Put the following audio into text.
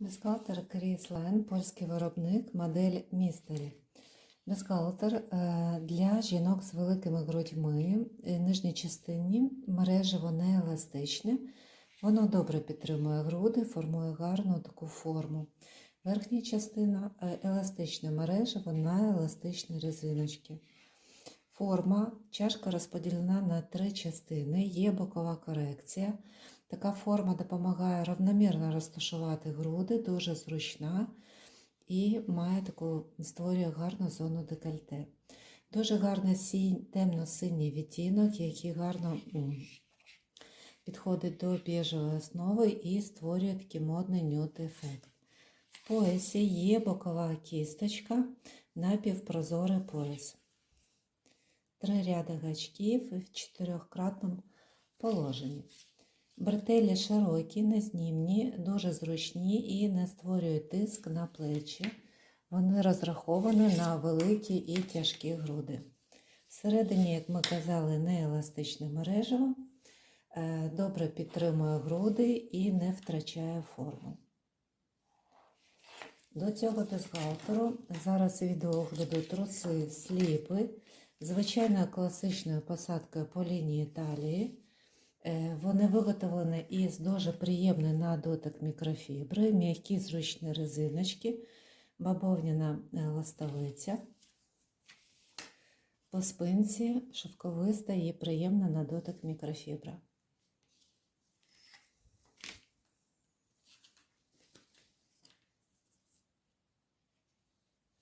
Бюстгальтер Кріс Лайн, польський виробник, модель Містері. Бюстгальтер е, для жінок з великими грудьми, е, нижній частині мережево не еластичне. Воно добре підтримує груди, формує гарну таку форму. Верхня частина е, еластичне мережево на еластичні резиночки. Форма чашка розподілена на три частини, є бокова корекція. Така форма допомагає равномірно розташувати груди, дуже зручна і має таку створює гарну зону декольте. Дуже гарний темно-синій відтінок, який гарно підходить до біжевої основи і створює такий модний нюд ефект. В поясі є бокова кісточка, напівпрозорий пояс. Три ряди гачків в чотирьохкратному положенні. Бретелі широкі, незнімні, дуже зручні і не створюють тиск на плечі. Вони розраховані на великі і тяжкі груди. Всередині, як ми казали, не еластичне мережево, е, добре підтримує груди і не втрачає форму. До цього бюстгальтеру зараз відео відеогляду труси сліпи, звичайною класичною посадкою по лінії талії. Е, Вони виготовлені із дуже приємної на дотик мікрофібри, м'які зручні резиночки, бавовняна е, ластовиця. По спинці шовковиста і приємна на дотик мікрофібра.